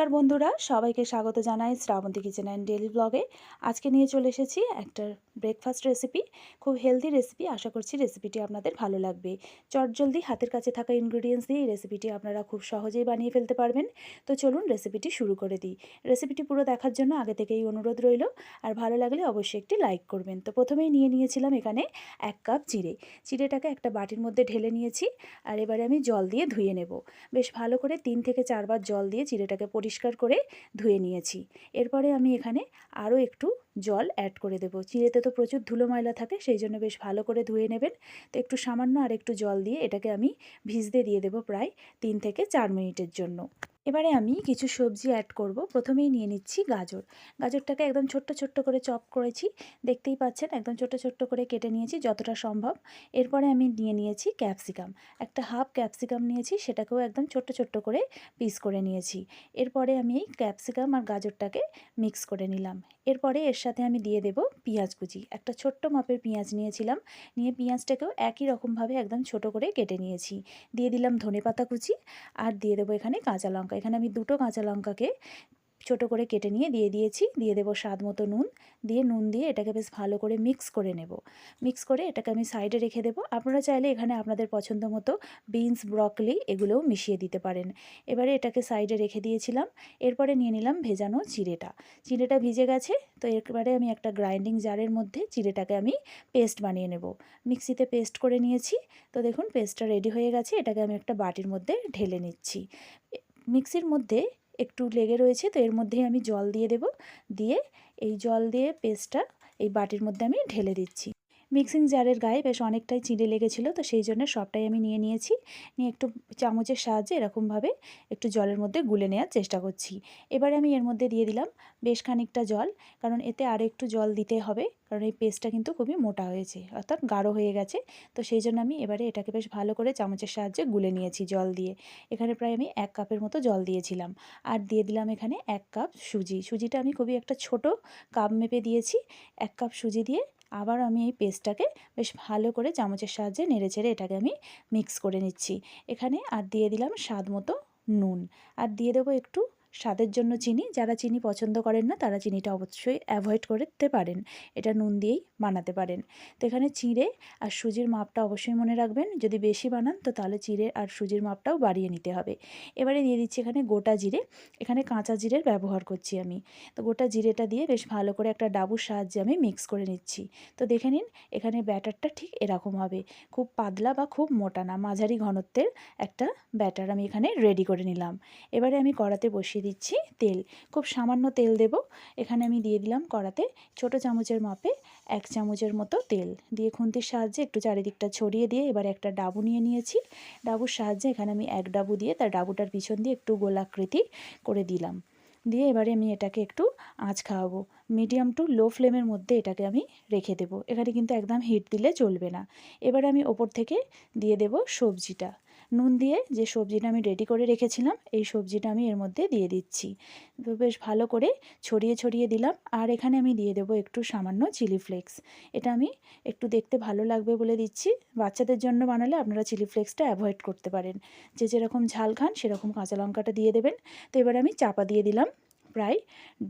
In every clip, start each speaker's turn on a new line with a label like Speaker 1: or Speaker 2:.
Speaker 1: নমস্কার বন্ধুরা, সবাইকে স্বাগত জানাই শ্রাবন্তী কিচেন অ্যান্ড ডেলি ব্লগে আজকে নিয়ে চলে এসেছি একটা ব্রেকফাস্ট রেসিপি খুব হেলদি রেসিপি আশা করছি রেসিপিটি আপনাদের ভালো লাগবে। চটজলদি হাতের কাছে থাকা ইনগ্রিডিয়েন্টস দিয়ে এই রেসিপিটি আপনারা খুব সহজেই বানিয়ে ফেলতে পারবেন। তো চলুন রেসিপিটি শুরু করে দিই। রেসিপিটি পুরো দেখার জন্য আগে থেকেই অনুরোধ রইল, আর ভালো লাগলে অবশ্যই একটি লাইক করবেন। তো প্রথমেই নিয়ে নিয়েছিলাম এখানে এক কাপ চিড়ে। চিড়েটাকে একটা বাটির মধ্যে ঢেলে নিয়েছি, আর এবারে আমি জল দিয়ে ধুয়ে নেব। বেশ ভালো করে তিন থেকে চারবার জল দিয়ে চিড়েটাকে পরিষ্কার করে ধুয়ে নিয়েছি। এরপরে আমি এখানে আরও একটু জল অ্যাড করে দেব। চিড়েতে তো প্রচুর ধুলো ময়লা থাকে, সেই জন্য বেশ ভালো করে ধুয়ে নেবেন। তো একটু সামান্য আর একটু জল দিয়ে এটাকে আমি ভিজতে দিয়ে দেব প্রায় তিন থেকে চার মিনিটের জন্য। এবারে আমি কিছু সবজি অ্যাড করব। প্রথমেই নিয়ে নিচ্ছি গাজর। গাজরটাকে একদম ছোট্ট ছোট্ট করে চপ করেছি। দেখতেই পাচ্ছেন, একদম ছোট্ট ছোট্ট করে কেটে নিয়েছি যতটা সম্ভব। এরপরে আমি নিয়ে নিয়েছি ক্যাপসিকাম একটা হাফ ক্যাপসিকাম নিয়েছি, সেটাকেও একদম ছোট্ট ছোট্ট করে পিস করে নিয়েছি। এরপরে আমি এই ক্যাপসিকাম আর গাজরটাকে মিক্স করে নিলাম। এরপরে এর সাথে আমি দিয়ে দেব পেঁয়াজ কুচি। একটা ছোট্ট মাপের পেঁয়াজ নিয়েছিলাম। নিয়ে পেঁয়াজটাকেও একই রকমভাবে একদম ছোট করে কেটে নিয়েছি। দিয়ে দিলাম ধনে পাতা কুচি আর দিয়ে দেবো এখানে কাঁচা লঙ্কা। এখানে আমি দুটো কাঁচা লঙ্কাকে ছোট করে কেটে নিয়ে দিয়ে দিয়েছি। দিয়ে দেবো স্বাদ মতো নুন। দিয়ে নুন দিয়ে এটাকে বেশ ভালো করে মিক্স করে নেব। মিক্স করে এটাকে আমি সাইডে রেখে দেবো। আপনারা চাইলে এখানে আপনাদের পছন্দ মতো বিনস, ব্রকলি এগুলোও মিশিয়ে দিতে পারেন। এবারে এটাকে সাইডে রেখে দিয়েছিলাম। এরপরে নিয়ে নিলাম ভেজানো চিড়েটা। চিড়েটা ভিজে গেছে, তো এরপরে আমি একটা গ্রাইন্ডিং জারের মধ্যে চিড়েটাকে আমি পেস্ট বানিয়ে নেব। মিক্সিতে পেস্ট করে নিয়েছি। তো দেখুন, পেস্টটা রেডি হয়ে গেছে। এটাকে আমি একটা বাটির মধ্যে ঢেলে নিচ্ছি। মিক্সির মধ্যে একটু লেগে রয়েছে, তো এর মধ্যেই আমি জল দিয়ে দেব। দিয়ে এই জল দিয়ে পেস্টটা এই বাটির মধ্যে আমি ঢেলে দিচ্ছি। মিক্সিং জারের গায়ে বেশ অনেকটাই চিঁড়ে লেগেছিলো, তো সেই জন্য সবটাই আমি নিয়ে নিয়েছি। নিয়ে একটু চামচের সাহায্যে এরকমভাবে একটু জলের মধ্যে গুলে নেওয়ার চেষ্টা করছি। এবারে আমি এর মধ্যে দিয়ে দিলাম বেশ খানিকটা জল, কারণ এতে আরও একটু জল দিতে হবে, কারণ এই পেস্টটা কিন্তু খুবই মোটা হয়েছে, অর্থাৎ গাঢ় হয়ে গেছে। তো সেই জন্য আমি এবারে এটাকে বেশ ভালো করে চামচের সাহায্যে গুলে নিয়েছি জল দিয়ে। এখানে প্রায় আমি এক কাপের মতো জল দিয়েছিলাম। আর দিয়ে দিলাম এখানে এক কাপ সুজি। সুজিটা আমি খুবই একটা ছোট কাপ মেপে দিয়েছি। এক কাপ সুজি দিয়ে আবার আমি এই পেস্টটাকে বেশ ভালো করে চামচের সাহায্যে নেড়ে চেড়ে এটাকে আমি মিক্স করে নিচ্ছি। এখানে আর দিয়ে দিলাম স্বাদ মতো নুন। আর দিয়ে দেবো একটু স্বাদের জন্য চিনি, যারা চিনি পছন্দ করেন না, তারা চিনিটা অবশ্যই অ্যাভয়েড করতে পারেন। এটা নুন দিয়েই বানাতে পারেন। তো এখানে চিঁড়ে আর সুজির মাপটা অবশ্যই মনে রাখবেন। যদি বেশি বানান, তো তাহলে চিঁড়ে আর সুজির মাপটাও বাড়িয়ে নিতে হবে। এবারে দিয়ে দিচ্ছি এখানে গোটা জিরে। এখানে কাঁচা জিরের ব্যবহার করছি আমি। তো গোটা জিরেটা দিয়ে বেশ ভালো করে একটা ডাবুর সাহায্যে আমি মিক্স করে নিচ্ছি। তো দেখে নিন, এখানে ব্যাটারটা ঠিক এরকম হবে। খুব পাতলা বা খুব মোটা না, মাঝারি ঘনত্বের একটা ব্যাটার আমি এখানে রেডি করে নিলাম। এবারে আমি কড়াতে বসিয়ে দিয়ে দিচ্ছি তেল। খুব সামান্য তেল দেব। এখানে আমি দিয়ে দিলাম কড়াতে ছোট চামচের মাপে এক চামচের মতো তেল। দিয়ে খুন্তির সাহায্যে একটু চারিদিকটা ছড়িয়ে দিয়ে এবার একটা ডাবু নিয়ে নিয়েছি। ডাবুর সাহায্যে এখানে আমি এক ডাবু দিয়ে তার ডাবুটার পিছন দিয়ে একটু গোলাকৃতি করে দিলাম। দিয়ে এবারে আমি এটাকে একটু আঁচ খাওয়াবো। মিডিয়াম টু লো ফ্লেমের মধ্যে এটাকে আমি রেখে দেবো। এখানে কিন্তু একদম হিট দিলে চলবে না। এবারে আমি ওপর থেকে দিয়ে দেব সবজিটা। নুন দিয়ে যে সবজিটা আমি রেডি করে রেখেছিলাম, এই সবজিটা আমি এর মধ্যে দিয়ে দিচ্ছি। তো বেশ ভালো করে ছড়িয়ে ছড়িয়ে দিলাম। আর এখানে আমি দিয়ে দেবো একটু সামান্য চিলি ফ্লেক্স এটা আমি একটু দেখতে ভালো লাগবে বলে দিচ্ছি। বাচ্চাদের জন্য বানালে আপনারা চিলি ফ্লেক্সটা অ্যাভয়েড করতে পারেন। যে যেরকম ঝাল খান, সেরকম কাঁচা লঙ্কাটা দিয়ে দেবেন। তো এবার আমি চাপা দিয়ে দিলাম। প্রায়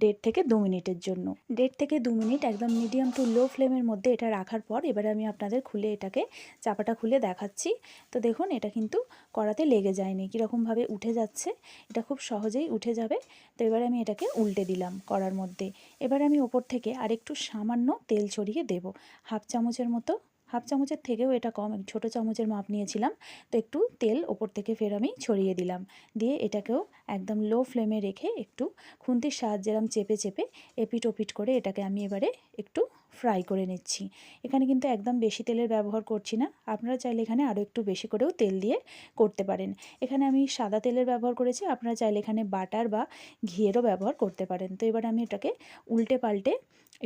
Speaker 1: দেড় থেকে দু মিনিটের জন্য। দেড় থেকে দু মিনিট একদম মিডিয়াম টু লো ফ্লেমের মধ্যে এটা রাখার পর এবারে আমি আপনাদের খুলে এটাকে চাপাটা খুলে দেখাচ্ছি। তো দেখুন, এটা কিন্তু কড়াতে লেগে যায়নি কীরকমভাবে উঠে যাচ্ছে, এটা খুব সহজেই উঠে যাবে। তো এবারে আমি এটাকে উল্টে দিলাম কড়ার মধ্যে। এবার আমি ওপর থেকে আরেকটু সামান্য তেল ছড়িয়ে দেব, হাফ চামচের মতো হাফ চামচের থেকেও এটা কম ছোটো চামচের মাপ নিয়েছিলাম। তো একটু তেল ওপর থেকে ফের আমি ছড়িয়ে দিলাম। দিয়ে এটাকেও একদম লো ফ্লেমে রেখে একটু খুন্তির সাহায্যে এরম চেপে চেপে এপিট ওপিট করে এটাকে আমি এবারে একটু ফ্রাই করে নিচ্ছি। এখানে কিন্তু একদম বেশি তেলের ব্যবহার করছি না। আপনারা চাইলে এখানে আরও একটু বেশি করেও তেল দিয়ে করতে পারেন। এখানে আমি সাদা তেলের ব্যবহার করেছি, আপনারা চাইলে এখানে বাটার বা ঘিয়েরও ব্যবহার করতে পারেন। তো এবার আমি এটাকে উল্টে পাল্টে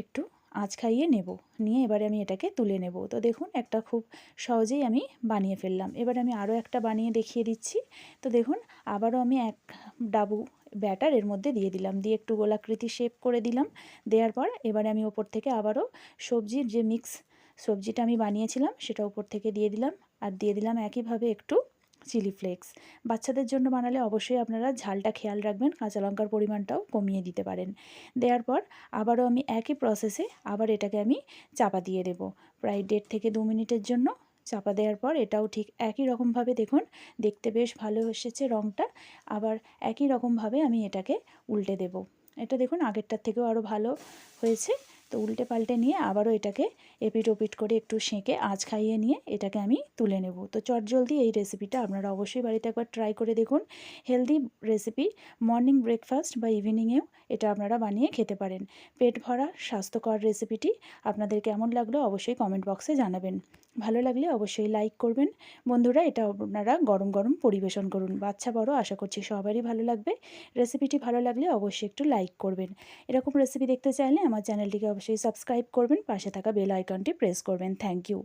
Speaker 1: একটু আঁচ খাইয়ে নেব। নিয়ে এবারে আমি এটাকে তুলে নেব। তো দেখুন, একটা খুব সহজেই আমি বানিয়ে ফেললাম। এবার আমি আরও একটা বানিয়ে দেখিয়ে দিচ্ছি। তো দেখুন, আবারও আমি এক ডাবু ব্যাটার এর মধ্যে দিয়ে দিলাম। দিয়ে একটু গোলাকৃতি শেপ করে দিলাম। দেওয়ার পর এবারে আমি ওপর থেকে আবারও সবজির যে মিক্স সবজিটা আমি বানিয়েছিলাম, সেটা ওপর থেকে দিয়ে দিলাম। আর দিয়ে দিলাম একইভাবে একটু চিলি ফ্লেক্স। বাচ্চাদের জন্য বানালে অবশ্যই আপনারা ঝালটা খেয়াল রাখবেন, কাঁচা লঙ্কার পরিমাণটাও কমিয়ে দিতে পারেন। দেওয়ার পর আবারও আমি একই প্রসেসে আবার এটাকে আমি চাপা দিয়ে দেব। প্রায় দেড় থেকে দু মিনিটের জন্য চাপা দেওয়ার পর এটাও ঠিক একই রকমভাবে দেখুন, দেখতে বেশ ভালো এসেছে রঙটা আবার একই রকমভাবে আমি এটাকে উল্টে দেব। এটা দেখুন আগেরটার থেকেও আরও ভালো হয়েছে। তো উল্টে পাল্টে নিয়ে আবারও এটাকে এপিট ওপিট করে একটু সেঁকে আঁচ খাইয়ে নিয়ে এটাকে আমি তুলে নেব। তো চটজলদি এই রেসিপিটা আপনারা অবশ্যই বাড়িতে একবার ট্রাই করে দেখুন। হেলদি রেসিপি মর্নিং ব্রেকফাস্ট বা ইভিনিংয়েও এটা আপনারা বানিয়ে খেতে পারেন। পেট ভরা, স্বাস্থ্যকর রেসিপিটি আপনাদের কেমন লাগল অবশ্যই কমেন্ট বক্সে জানাবেন। ভালো লাগলে অবশ্যই লাইক করবেন। বন্ধুরা, এটা আপনারা গরম গরম পরিবেশন করুন। বাচ্চা বড়, আশা করছি সবারই ভালো লাগবে। রেসিপিটি ভালো লাগলে অবশ্যই একটু লাইক করবেন। এরকম রেসিপি দেখতে চাইলে আমার চ্যানেলটিকে অবশ্যই সাবস্ক্রাইব করবেন। পাশে থাকা বেল আইকনটি প্রেস করবেন। Thank you